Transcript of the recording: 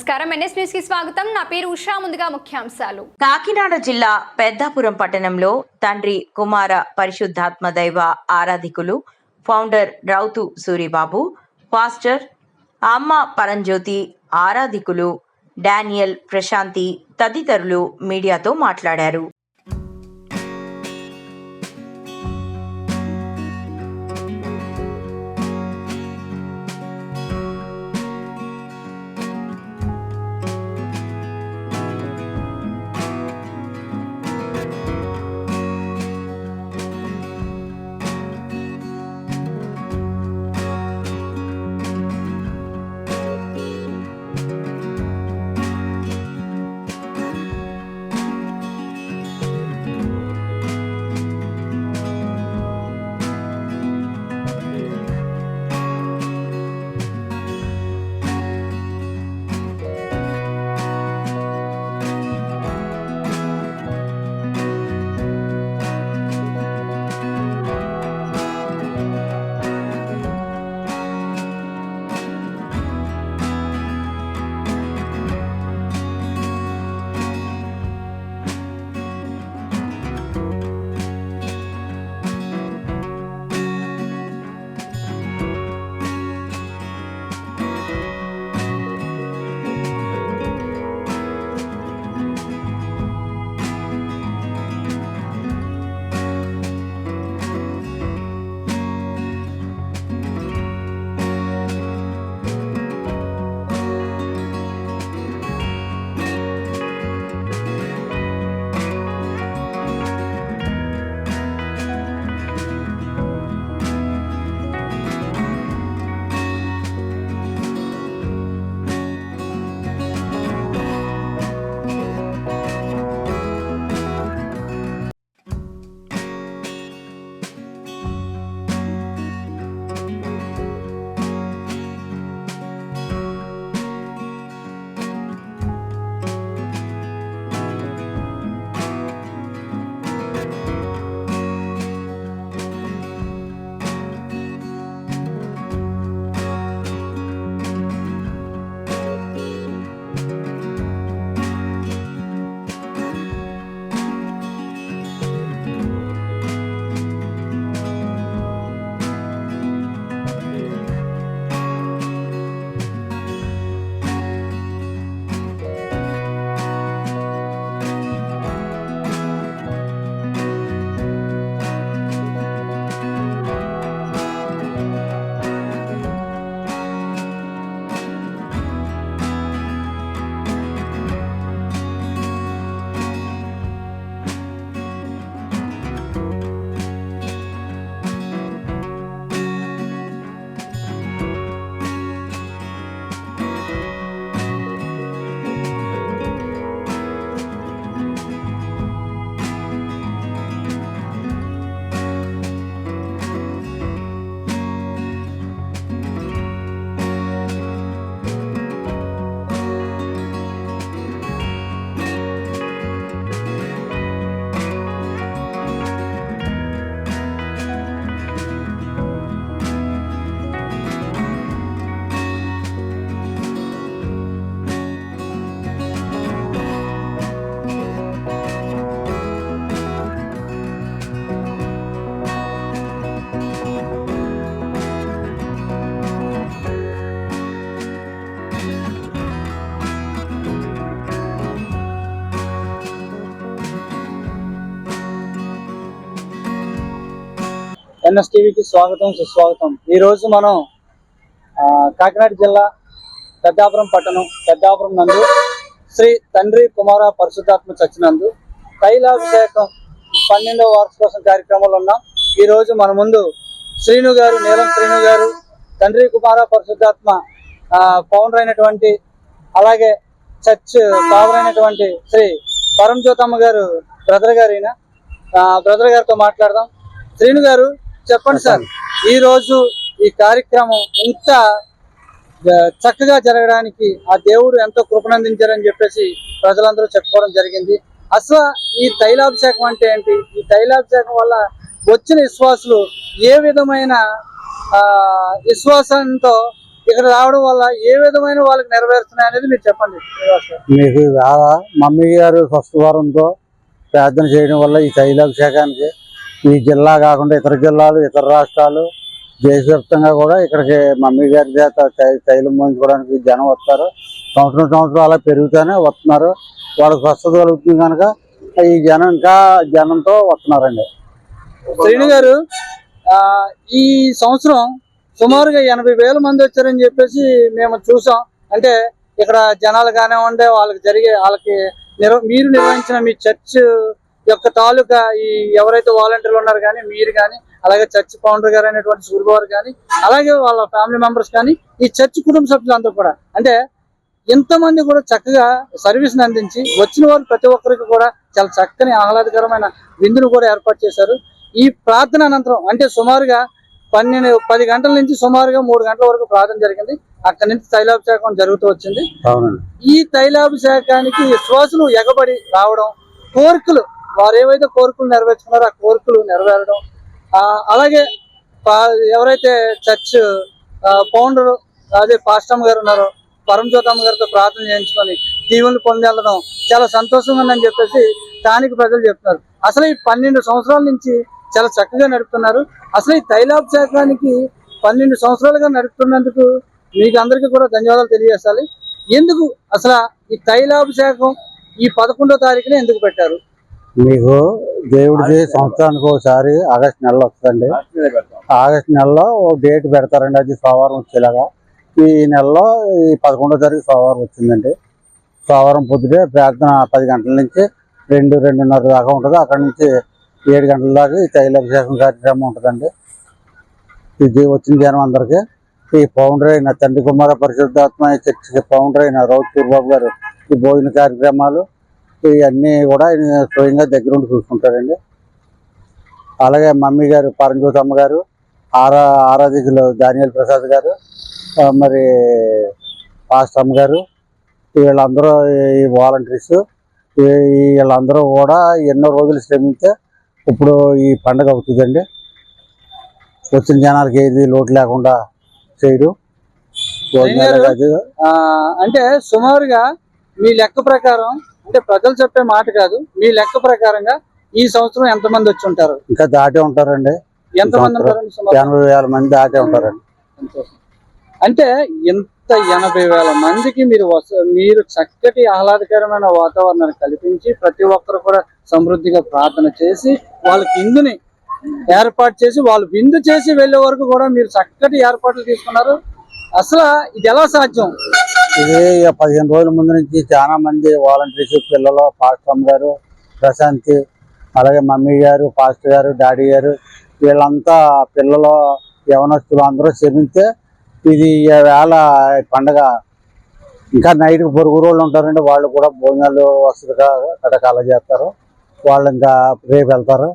నమస్కారం. ఎన్ఎస్ న్యూస్కి స్వాగతం. నా పేరు ఉషా. ముందుగా ముఖ్యాంశాలు. కాకినాడ జిల్లా పెద్దాపురం పట్టణంలో తండ్రి కుమార పరిశుద్ధాత్మ దైవ ఆరాధికులు ఫౌండర్ రౌతు సూరిబాబు పాస్టర్ అమ్మ పరంజ్యోతి ఆరాధికులు డానియల్ ప్రశాంతి తదితరులు మీడియాతో మాట్లాడారు. ఎన్ఎస్ టీవీకి స్వాగతం సుస్వాగతం. ఈరోజు మనం కాకినాడ జిల్లా పెద్దాపురం పట్టణం పెద్దాపురం నందు శ్రీ తండ్రి కుమార పరిశుద్ధాత్మ చచ్చినందు తైలాభిషేకం పన్నెండవ వార్షికోత్సవం కార్యక్రమంలో ఉన్నాం. ఈ రోజు మన ముందు శ్రీను గారు నీలం శ్రీను గారు తండ్రి కుమార పరిశుద్ధాత్మ ఆ, ఫౌండర్ అయినటువంటి అలాగే చర్చ్ ఫాదర్ అయినటువంటి శ్రీ పరంజ్యోతమ్మ గారు బ్రదర్ గారు బ్రదర్ గారితో మాట్లాడదాం. శ్రీను గారు చెప్పండి సార్. ఈ రోజు ఈ కార్యక్రమం ఇంత చక్కగా జరగడానికి ఆ దేవుడు ఎంతో కృపనందించారని చెప్పేసి ప్రజలందరూ చెప్పుకోవడం జరిగింది. అసలు ఈ తైలాభిషేకం అంటే ఏంటి? ఈ తైలాభిషేకం వల్ల వచ్చిన విశ్వాసులు ఏ విధమైన ఆ, విశ్వాసంతో ఇక్కడ రావడం వల్ల ఏ విధమైన వాళ్ళకి నెరవేరుతున్నాయి అనేది మీరు చెప్పండి. మీకు మమ్మీ గారు స్వస్థ వారంతో ప్రార్థన చేయడం వల్ల ఈ తైలాభిషేకానికి ఈ జిల్లా కాకుండా ఇతర జిల్లాలు ఇతర రాష్ట్రాలు దేశవ్యాప్తంగా కూడా ఇక్కడికి మమ్మీ గారి చేత తైలం పోయించుకోవడానికి జనం వస్తారు. సంవత్సరం సంవత్సరం అలా పెరుగుతూనే వస్తున్నారు. వాళ్ళకి స్వస్థత కలుగుతుంది కనుక ఈ జనం ఇంకా జనంతో వస్తున్నారండి. శ్రీను గారు ఈ సంవత్సరం సుమారుగా ఎనభై వేల మంది వచ్చారని చెప్పేసి మేము చూసాం. అంటే ఇక్కడ జనాలు కానివ్వండి వాళ్ళకి జరిగే వాళ్ళకి మీరు నిర్వహించిన మీ చర్చ్ యొక్క తాలూకా ఈ ఎవరైతే వాలంటీర్లు ఉన్నారు కానీ మీరు కానీ అలాగే చర్చ్ ఫౌండర్ గారు అయినటువంటి సూర్యబాబు కానీ అలాగే వాళ్ళ ఫ్యామిలీ మెంబర్స్ కానీ ఈ చర్చ్ కుటుంబ సభ్యులంతా కూడా. అంటే ఎంతమంది కూడా చక్కగా సర్వీస్ అందించి వచ్చిన వాళ్ళు ప్రతి ఒక్కరికి కూడా చాలా చక్కని ఆహ్లాదకరమైన విందును కూడా ఏర్పాటు చేశారు. ఈ ప్రార్థన అనంతరం అంటే సుమారుగా పన్నెండు పది గంటల నుంచి సుమారుగా మూడు గంటల వరకు ప్రార్థన జరిగింది. అక్కడి నుంచి తైలాభిషేకం జరుగుతూ వచ్చింది. ఈ తైలాభిషేకానికి శ్వాసలు ఎగబడి రావడం కోరికలు వారు ఏవైతే కోరికలు నెరవేర్చుకున్నారో ఆ కోరికలు నెరవేరడం. అలాగే ఎవరైతే చర్చ్ ఫౌండర్ అదే పాస్టమ్ గారు ఉన్నారో పరంజ్యోతమ్మ గారితో ప్రార్థన చేయించుకొని దీవులు పొందెళ్ళడం చాలా సంతోషంగా ఉందని చెప్పేసి స్థానిక ప్రజలు చెప్తున్నారు. అసలు ఈ పన్నెండు సంవత్సరాల నుంచి చాలా చక్కగా నడుపుతున్నారు. అసలు ఈ తైలాభిషేకానికి పన్నెండు సంవత్సరాలుగా నడుపుతున్నందుకు మీకు అందరికీ కూడా ధన్యవాదాలు తెలియజేస్తాలి ఎందుకు అసలు ఈ తైలాభిషేకం ఈ పదకొండో తారీఖున ఎందుకు పెట్టారు? మీకు దేవుడిది సంవత్సరానికి ఒకసారి ఆగస్ట్ నెలలో వస్తుందండి. ఆగస్ట్ నెలలో ఓ డేట్ పెడతారండి అది సోమవారం వచ్చేలాగా. ఈ నెలలో ఈ పదకొండో తారీఖు సోమవారం వచ్చిందండి. సోమవారం పొద్దుటే ప్రార్థన పది గంటల నుంచి రెండు రెండున్నర దాకా ఉంటుంది. అక్కడ నుంచి ఏడు గంటల దాకా ఈ తైలాభిషేకం కార్యక్రమం ఉంటుందండి. ఇది వచ్చిన జనం అందరికీ ఈ ఫౌండర్ అయిన తండ్రి కుమార పరిశుద్ధాత్మ చర్చికి ఫౌండర్ అయిన రౌత్ పూర్బాబు గారు ఈ భోజన కార్యక్రమాలు ఇవన్నీ కూడా ఆయన స్వయంగా దగ్గరుండి చూసుకుంటారండి అలాగే మమ్మీ గారు పరంజ్యోతమ్మ గారు ఆరా ఆరాధికులు దానియల్ ప్రసాద్ గారు మరి పాస్టమ్ గారు వీళ్ళందరూ ఈ వాలంటీర్స్ వీళ్ళందరూ కూడా ఎన్నో రోజులు శ్రమించే ఇప్పుడు ఈ పండగ అవుతుందండి. వచ్చిన జనాలకి ఏది లోటు లేకుండా చేయడం. అంటే సుమారుగా మీ లెక్క ప్రకారం అంటే ప్రజలు చెప్పే మాట కాదు. మీ లెక్క ప్రకారంగా ఈ సంవత్సరం ఎంతమంది వచ్చి ఉంటారు? ఇంకా దాటే ఉంటారండి. ఉంటారండి సుమారు? ఎనభై వేల మంది దాటే ఉంటారండి. అంటే ఎంత ఎనభై వేల మందికి మీరు మీరు చక్కటి ఆహ్లాదకరమైన వాతావరణాన్ని కల్పించి ప్రతి ఒక్కరు కూడా సమృద్ధిగా ప్రార్థన చేసి వాళ్ళకి విందుని ఏర్పాటు చేసి వాళ్ళు విందు చేసి వెళ్ళే వరకు కూడా మీరు చక్కటి ఏర్పాట్లు తీసుకున్నారు. అసలు ఇది ఎలా సాధ్యం? ఇది పదిహేను రోజుల ముందు నుంచి చాలా మంది వాలంటీర్స్ పిల్లలు పాస్టర్ గారు ప్రశాంతి అలాగే మమ్మీ గారు పాస్టర్ గారు డాడీ గారు వీళ్ళంతా పిల్లలు యవనస్తులు అందరూ శ్రమిస్తే ఇది వేళ పండగ. ఇంకా నైట్ పొరుగు రోజులు ఉంటారండి వాళ్ళు కూడా భోజనాలు వసతిగా అక్కడ చేస్తారు. వాళ్ళు ఇంకా రేపు వెళ్తారు.